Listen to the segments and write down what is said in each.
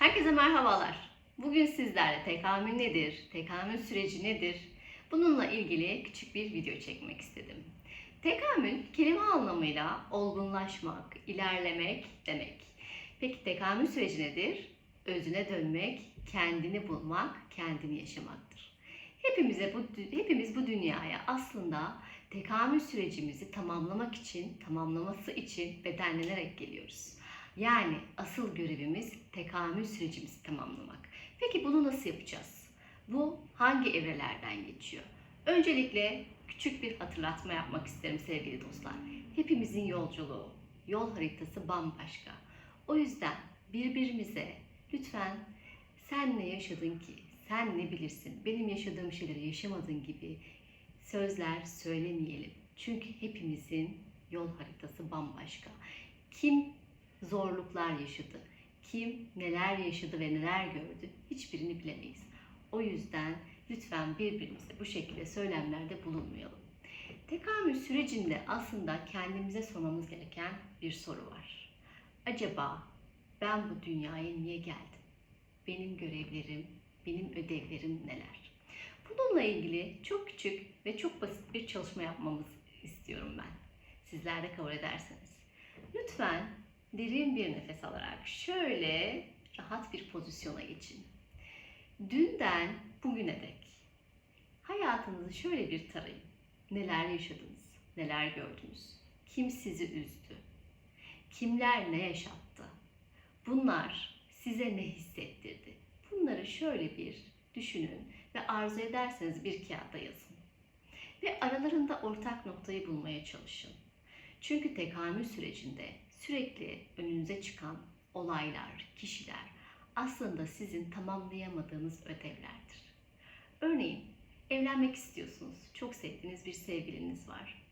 Herkese merhabalar. Bugün sizlerle tekamül nedir, tekamül süreci nedir? Bununla ilgili küçük bir video çekmek istedim. Tekamül kelime anlamıyla olgunlaşmak, ilerlemek demek. Peki tekamül süreci nedir? Özüne dönmek, kendini bulmak, kendini yaşamaktır. Hepimize bu hepimiz bu dünyaya aslında tekamül sürecimizi tamamlamak için, tamamlaması için bedenlenerek geliyoruz. Yani asıl görevimiz tekamül sürecimizi tamamlamak. Peki bunu nasıl yapacağız? Bu hangi evrelerden geçiyor? Öncelikle küçük bir hatırlatma yapmak isterim sevgili dostlar. Hepimizin yolculuğu, yol haritası bambaşka. O yüzden birbirimize lütfen sen ne yaşadın ki, sen ne bilirsin, benim yaşadığım şeyleri yaşamadın gibi sözler söylemeyelim. Çünkü hepimizin yol haritası bambaşka. Kim zorluklar yaşadı, kim neler yaşadı ve neler gördü hiçbirini bilemeyiz. O yüzden lütfen birbirimize bu şekilde söylemlerde bulunmayalım. Tekamül sürecinde aslında kendimize sormamız gereken bir soru var. Acaba ben bu dünyaya niye geldim? Benim görevlerim, benim ödevlerim neler? Bununla ilgili çok küçük ve çok basit bir çalışma yapmamız istiyorum ben. Sizler de kabul ederseniz. Lütfen derin bir nefes alarak şöyle rahat bir pozisyona geçin. Dünden bugüne dek hayatınızı şöyle bir tarayın. Neler yaşadınız? Neler gördünüz? Kim sizi üzdü? Kimler ne yaşattı? Bunlar size ne hissettirdi? Bunları şöyle bir düşünün ve arzu ederseniz bir kağıda yazın. Ve aralarında ortak noktayı bulmaya çalışın. Çünkü tekamül sürecinde sürekli önünüze çıkan olaylar, kişiler aslında sizin tamamlayamadığınız ödevlerdir. Örneğin evlenmek istiyorsunuz, çok sevdiğiniz bir sevgiliniz var.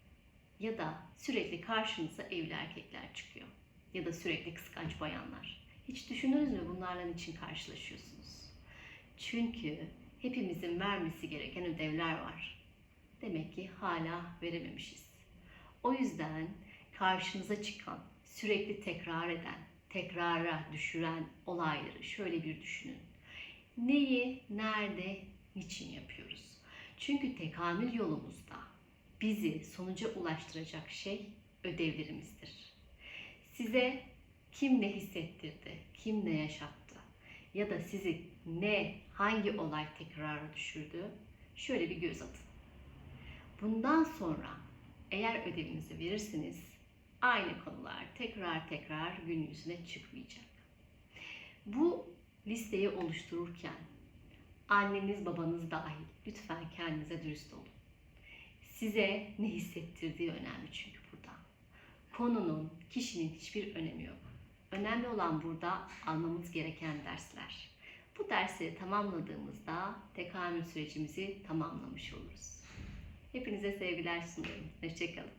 Ya da sürekli karşınıza evli erkekler çıkıyor. Ya da sürekli kıskanç bayanlar. Hiç düşündünüz mü bunlarla için karşılaşıyorsunuz? Çünkü hepimizin vermesi gereken ödevler var. Demek ki hala verememişiz. O yüzden karşınıza çıkan, sürekli tekrar eden, tekrara düşüren olayları şöyle bir düşünün. Neyi, nerede, niçin yapıyoruz? Çünkü tekamül yolumuzda bizi sonuca ulaştıracak şey ödevlerimizdir. Size kim ne hissettirdi, kim ne yaşattı ya da sizi ne, hangi olay tekrara düşürdü şöyle bir göz atın. Bundan sonra eğer ödevinizi verirseniz aynı konular tekrar tekrar gün yüzüne çıkmayacak. Bu listeyi oluştururken anneniz babanız dahil lütfen kendinize dürüst olun. Size ne hissettirdiği önemli çünkü burada. Konunun, kişinin hiçbir önemi yok. Önemli olan burada almamız gereken dersler. Bu dersleri tamamladığımızda tekamül sürecimizi tamamlamış oluruz. Hepinize sevgiler sunuyorum. Hoşçakalın.